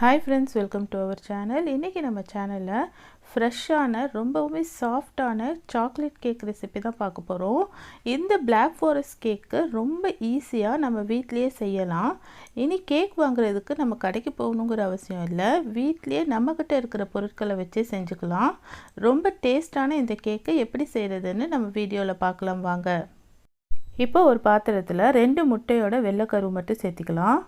Hi friends welcome to our channel இன்றைக்கி நம்ம சேனலில் ஃப்ரெஷ்ஷான ரொம்பவுமே சாஃப்டான சாக்லேட் கேக் ரெசிபி தான் பார்க்க போகிறோம் இந்த பிளாக் ஃபாரஸ்ட் கேக்கு ரொம்ப ஈஸியாக நம்ம வீட்லேயே செய்யலாம். இனி கேக் வாங்குறதுக்கு நம்ம கடைக்கு போகணுங்கிற அவசியம் இல்லை. வீட்லேயே நம்மக்கிட்ட இருக்கிற பொருட்களை வச்சே செஞ்சுக்கலாம். ரொம்ப டேஸ்டான இந்த கேக்கை எப்படி செய்கிறதுன்னு நம்ம வீடியோவில் பார்க்கலாம் வாங்க. இப்போ ஒரு பாத்திரத்தில் ரெண்டு முட்டையோட வெள்ளைக்கரு மட்டும் சேர்த்திக்கலாம்.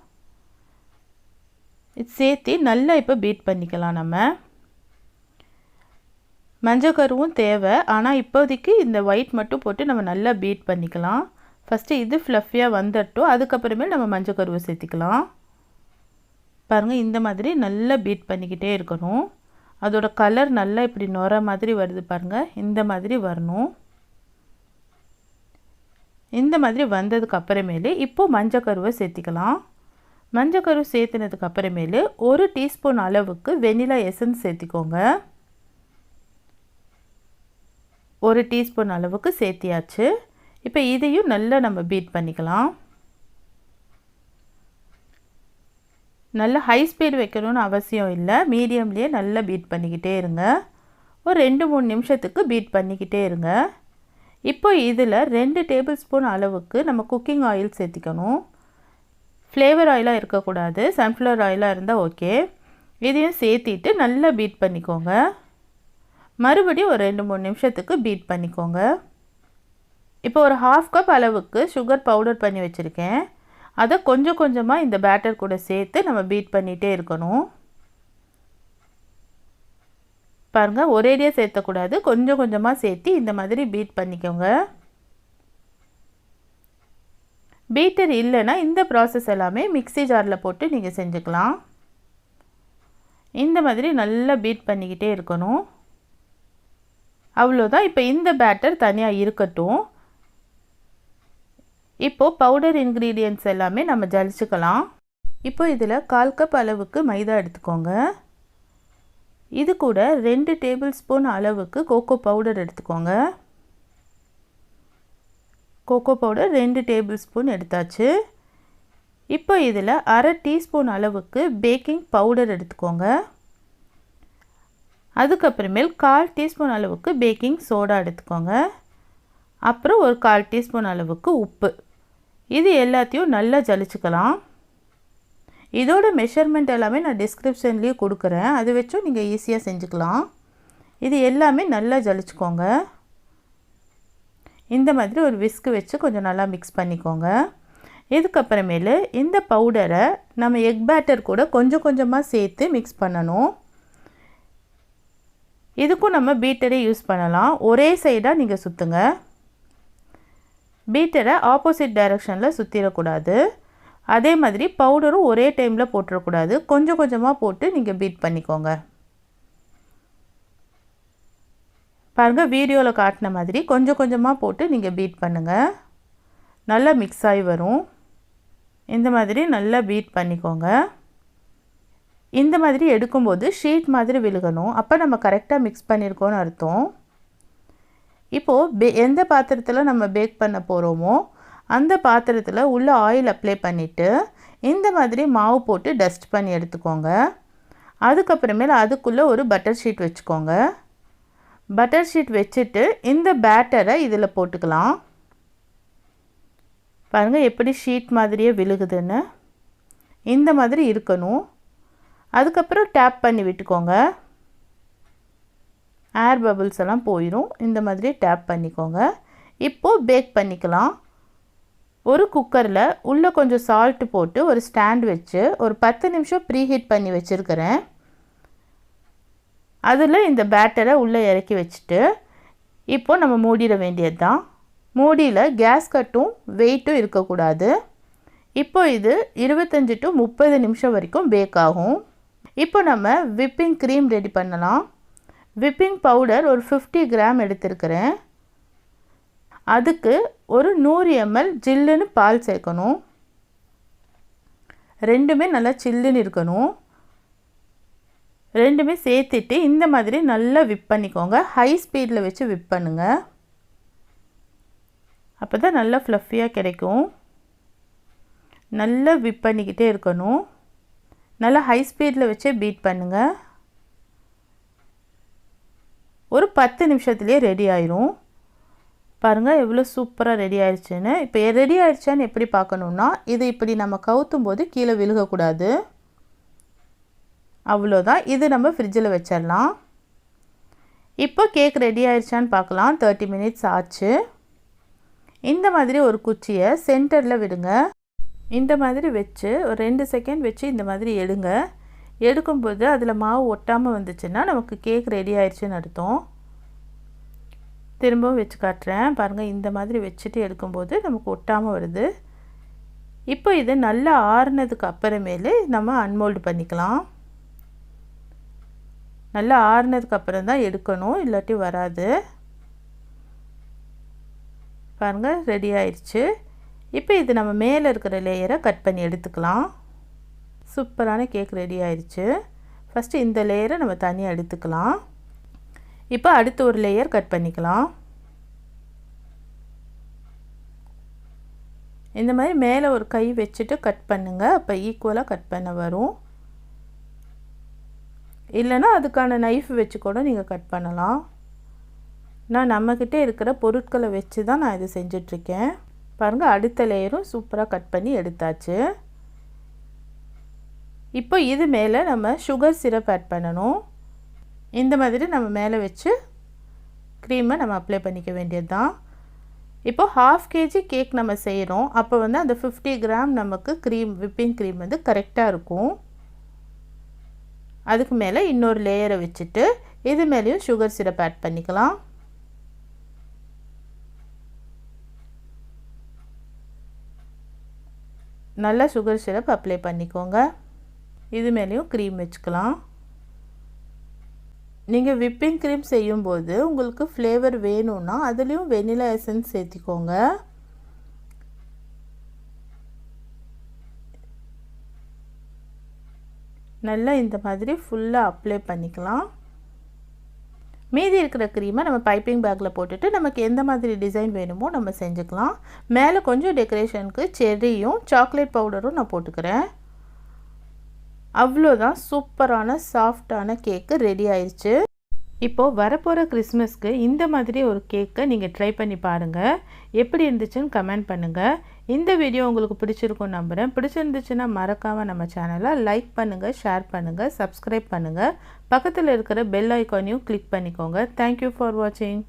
சேர்த்து நல்லா இப்போ பீட் பண்ணிக்கலாம் நம்ம. மஞ்சள் கருவும் தேவை. ஆனால் இப்போதைக்கு இந்த ஒயிட் மட்டும் போட்டு நம்ம நல்லா பீட் பண்ணிக்கலாம். ஃபஸ்ட்டு இது ஃப்ளஃபியாக வந்துட்டோம் அதுக்கப்புறமே நம்ம மஞ்சள் கருவை சேர்த்திக்கலாம். பாருங்கள் இந்த மாதிரி நல்லா பீட் பண்ணிக்கிட்டே இருக்கணும். அதோட கலர் நல்லா இப்படி நுர மாதிரி வருது பாருங்கள் இந்த மாதிரி வரணும். இந்த மாதிரி வந்ததுக்கு அப்புறமேலே இப்போது மஞ்சள் கருவை சேர்த்திக்கலாம். மஞ்சக்கரு சேர்த்துனதுக்கு அப்புறமேலு ஒரு டீஸ்பூன் அளவுக்கு வெனிலா எசன்ஸ் சேர்த்திக்கோங்க. ஒரு டீஸ்பூன் அளவுக்கு சேர்த்தியாச்சு. இப்போ இதையும் நல்லா நம்ம பீட் பண்ணிக்கலாம். நல்லா ஹை ஸ்பீடு வைக்கணும்னு அவசியம் இல்லை. மீடியம்லேயே நல்லா பீட் பண்ணிக்கிட்டே இருங்க. ஒரு ரெண்டு மூணு நிமிஷத்துக்கு பீட் பண்ணிக்கிட்டே இருங்க. இப்போ இதில் ரெண்டு டேபிள் ஸ்பூன் அளவுக்கு நம்ம குக்கிங் ஆயில் சேர்த்திக்கணும். ஃப்ளேவர் ஆயிலாக இருக்கக்கூடாது. சன்ஃப்ளவர் ஆயிலாக இருந்தால் ஓகே இதையும் சேர்த்திட்டு நல்லா பீட் பண்ணிக்கோங்க. மறுபடியும் ஒரு ரெண்டு மூணு நிமிஷத்துக்கு பீட் பண்ணிக்கோங்க. இப்போ ஒரு ஹாஃப் கப் அளவுக்கு சுகர் பவுடர் பண்ணி வச்சுருக்கேன். அதை கொஞ்சம் கொஞ்சமாக இந்த பேட்டர் கூட சேர்த்து நம்ம பீட் பண்ணிகிட்டே இருக்கணும். பாருங்கள் ஒரேடியாக சேர்த்தக்கூடாது. கொஞ்சம் கொஞ்சமாக சேர்த்து இந்த மாதிரி பீட் பண்ணிக்கோங்க. பீட்டர் இல்லைன்னா இந்த ப்ராசஸ் எல்லாமே மிக்சி ஜாரில் போட்டு நீங்கள் செஞ்சுக்கலாம். இந்த மாதிரி நல்லா பீட் பண்ணிக்கிட்டே இருக்கணும். அவ்வளோதான் இப்போ இந்த பேட்டர் தனியாக இருக்கட்டும். இப்போது பவுடர் இன்க்ரீடியன்ட்ஸ் எல்லாமே நம்ம ஜலிச்சுக்கலாம். இப்போ இதில் கால் கப் அளவுக்கு மைதா எடுத்துக்கோங்க. இது கூட ரெண்டு டேபிள் ஸ்பூன் அளவுக்கு கோகோ பவுடர் எடுத்துக்கோங்க. கோகோ பவுடர் ரெண்டு டேபிள் ஸ்பூன் எடுத்தாச்சு. இப்போ இதில் அரை டீஸ்பூன் அளவுக்கு பேக்கிங் பவுடர் எடுத்துக்கோங்க. அதுக்கப்புறமேல் கால் டீஸ்பூன் அளவுக்கு பேக்கிங் சோடா எடுத்துக்கோங்க. அப்புறம் ஒரு கால் டீஸ்பூன் அளவுக்கு உப்பு. இது எல்லாத்தையும் நல்லா ஜலிச்சுக்கலாம். இதோட மெஷர்மெண்ட் எல்லாமே நான் டிஸ்கிரிப்ஷன்லேயே கொடுக்குறேன். அது வச்சும் நீங்கள் ஈஸியாக செஞ்சுக்கலாம். இது எல்லாமே நல்லா ஜலிச்சுக்கோங்க. இந்த மாதிரி ஒரு விஸ்க்கு வச்சு கொஞ்சம் நல்லா மிக்ஸ் பண்ணிக்கோங்க. இதுக்கப்புறமேலு இந்த பவுடரை நம்ம எக் பேட்டர் கூட கொஞ்சம் கொஞ்சமாக சேர்த்து மிக்ஸ் பண்ணணும். இதுக்கும் நம்ம பீட்டரே யூஸ் பண்ணலாம். ஒரே சைடாக நீங்கள் சுற்றுங்க பீட்டரை ஆப்போசிட் டைரக்ஷனில் சுற்றிடக்கூடாது அதே மாதிரி பவுடரும் ஒரே டைமில் போட்டுறக்கூடாது. கொஞ்சம் கொஞ்சமாக போட்டு நீங்கள் பீட் பண்ணிக்கோங்க. பாருங்கள் வீடியோவில் காட்டின மாதிரி கொஞ்சம் கொஞ்சமாக போட்டு நீங்கள் பீட் பண்ணுங்கள் நல்லா மிக்ஸ் ஆகி வரும். இந்த மாதிரி நல்லா பீட் பண்ணிக்கோங்க. இந்த மாதிரி எடுக்கும்போது ஷீட் மாதிரி விழுகணும். அப்போ நம்ம கரெக்டாக மிக்ஸ் பண்ணியிருக்கோன்னு அர்த்தம். இப்போது பே எந்த பாத்திரத்தில் நம்ம பேக் பண்ண போகிறோமோ அந்த பாத்திரத்தில் உள்ள ஆயில் அப்ளை பண்ணிவிட்டு இந்த மாதிரி மாவு போட்டு டஸ்ட் பண்ணி எடுத்துக்கோங்க. அதுக்கப்புறமேல அதுக்குள்ளே ஒரு பட்டர் ஷீட் வச்சுக்கோங்க. பட்டர் ஷீட் வச்சுட்டு இந்த பேட்டரை இதில் போட்டுக்கலாம். பாருங்கள் எப்படி ஷீட் மாதிரியே விழுகுதுன்னு. இந்த மாதிரி இருக்கணும். அதுக்கப்புறம் டேப் பண்ணி விட்டுக்கோங்க. ஏர் பபிள்ஸ் எல்லாம் போயிடும் இந்த மாதிரி டேப் பண்ணிக்கோங்க. இப்போது பேக் பண்ணிக்கலாம். ஒரு குக்கரில் உள்ளே கொஞ்சம் சால்ட்டு போட்டு ஒரு ஸ்டாண்ட் வச்சு ஒரு பத்து நிமிஷம் ப்ரீ ஹீட் பண்ணி வச்சுருக்கிறேன். அதில் இந்த பேட்டரை உள்ளே இறக்கி வச்சுட்டு இப்போ நம்ம மூடிட வேண்டியது தான் மூடியில் கேஸ் கட்டும் வெயிட்டும் இருக்கக்கூடாது. இப்போ இது இருபத்தஞ்சி டு முப்பது நிமிஷம் வரைக்கும் பேக் ஆகும். இப்போ நம்ம விப்பிங் க்ரீம் ரெடி பண்ணலாம். விப்பிங் பவுடர் ஒரு ஃபிஃப்டி கிராம் எடுத்திருக்கிறேன். அதுக்கு ஒரு நூறு எம்எல் ஜில்லுன்னு பால் சேர்க்கணும். ரெண்டுமே நல்லா சில்லுன்னு இருக்கணும். ரெண்டுமே சேர்த்துட்டு இந்த மாதிரி நல்லா விப் பண்ணிக்கோங்க. ஹை ஸ்பீடில் வச்சு விப் பண்ணுங்கள் அப்போ தான் நல்லா ஃப்ளஃபியாக கிடைக்கும். நல்லா விப் பண்ணிக்கிட்டே இருக்கணும். நல்லா ஹை ஸ்பீடில் வச்சே பீட் பண்ணுங்கள் ஒரு பத்து நிமிஷத்துலேயே ரெடி ஆயிரும். பாருங்கள் எவ்வளோ சூப்பராக ரெடி ஆயிடுச்சுன்னு. இப்போ ரெடி ஆயிடுச்சான்னு எப்படி பார்க்கணுன்னா இது இப்படி நம்ம கவுத்தும் போது கீழே விழுகக்கூடாது. அவ்வளோதான். இது நம்ம ஃப்ரிட்ஜில் வச்சிடலாம். இப்போ கேக் ரெடி ஆயிடுச்சான்னு பார்க்கலாம். தேர்ட்டி மினிட்ஸ் ஆச்சு. இந்த மாதிரி ஒரு குச்சியை சென்டரில் விடுங்க. இந்த மாதிரி வச்சு ஒரு ரெண்டு செகண்ட் வச்சு இந்த மாதிரி எடுங்க. எடுக்கும்போது அதில் மாவு ஒட்டாமல் வந்துச்சுன்னா நமக்கு கேக் ரெடி ஆயிடுச்சுன்னு அர்த்தம். திரும்பவும் வச்சு காட்டுறேன். பாருங்கள் இந்த மாதிரி வச்சுட்டு எடுக்கும்போது நமக்கு ஒட்டாமல் வருது. இப்போ இது நல்லா ஆறுனதுக்கு அப்புறமேலு நம்ம அன்மோல்டு பண்ணிக்கலாம். நல்லா ஆறுனதுக்கு அப்புறம் தான் எடுக்கணும் இல்லாட்டி வராது. பாருங்கள் ரெடி ஆயிடுச்சு இப்போ இது நம்ம மேலே இருக்கிற லேயரை கட் பண்ணி எடுத்துக்கலாம். சூப்பரான கேக் ரெடி ஆயிடுச்சு ஃபஸ்ட்டு இந்த லேயரை நம்ம தனியாக எடுத்துக்கலாம். இப்போ அடுத்து ஒரு லேயர் கட் பண்ணிக்கலாம். இந்த மாதிரி மேலே ஒரு கை வச்சுட்டு கட் பண்ணுங்கள் அப்போ ஈக்குவலாக கட் பண்ண வரும். இல்லைன்னா அதுக்கான நைஃப் வச்சு கூட நீங்கள் கட் பண்ணலாம். நான் நம்மக்கிட்டே இருக்கிற பொருட்களை வச்சு தான் நான் இது செஞ்சிட்ருக்கேன். பாருங்கள் அடுத்த லேயரும் சூப்பராக கட் பண்ணி எடுத்தாச்சு. இப்போ இது மேலே நம்ம சுகர் சிரப் ஆட் பண்ணணும். இந்த மாதிரி நம்ம மேலே வச்சு க்ரீமை நம்ம அப்ளை பண்ணிக்க வேண்டியது தான் இப்போது ஹாஃப் கேஜி கேக் நம்ம செய்கிறோம் அப்போ வந்து அந்த ஃபிஃப்டி கிராம் நமக்கு க்ரீம் விப்பிங் க்ரீம் வந்து கரெக்டாக இருக்கும். அதுக்கு மேலே இன்னொரு லேயரை வச்சுட்டு இது மேலேயும் சுகர் சிரப் ஆட் பண்ணிக்கலாம். நல்லா சுகர் சிரப் அப்ளை பண்ணிக்கோங்க. இது மேலேயும் க்ரீம் வச்சுக்கலாம். நீங்கள் விப்பிங் க்ரீம் செய்யும்போது உங்களுக்கு ஃப்ளேவர் வேணும்னா அதுலேயும் வெனிலா எசன்ஸ் சேர்த்திக்கோங்க. நல்லா இந்த மாதிரி ஃபுல்லாக அப்ளை பண்ணிக்கலாம். மீதி இருக்கிற க்ரீமை நம்ம பைப்பிங் பேக்கில் போட்டுட்டு நமக்கு எந்த மாதிரி டிசைன் வேணுமோ நம்ம செஞ்சுக்கலாம். மேலே கொஞ்சம் டெக்கரேஷனுக்கு செர்ரியும் சாக்லேட் பவுடரும் நான் போட்டுக்கிறேன். அவ்வளோதான் சூப்பரான சாஃப்டான கேக்கு ரெடி ஆயிடுச்சு இப்போது வரப்போகிற கிறிஸ்மஸ்க்கு இந்த மாதிரி ஒரு கேக்கை நீங்கள் ட்ரை பண்ணி பாருங்கள் எப்படி இருந்துச்சுன்னு கமெண்ட் பண்ணுங்கள் இந்த வீடியோ உங்களுக்கு பிடிச்சிருக்கும் நம்புகிறேன் பிடிச்சிருந்துச்சுன்னா மறக்காமல் நம்ம சேனலை லைக் பண்ணுங்கள் ஷேர் பண்ணுங்கள் சப்ஸ்கிரைப் பண்ணுங்கள் பக்கத்தில் இருக்கிற பெல் ஐக்கானையும் கிளிக் பண்ணிக்கோங்க. தேங்க்யூ ஃபார் வாட்சிங்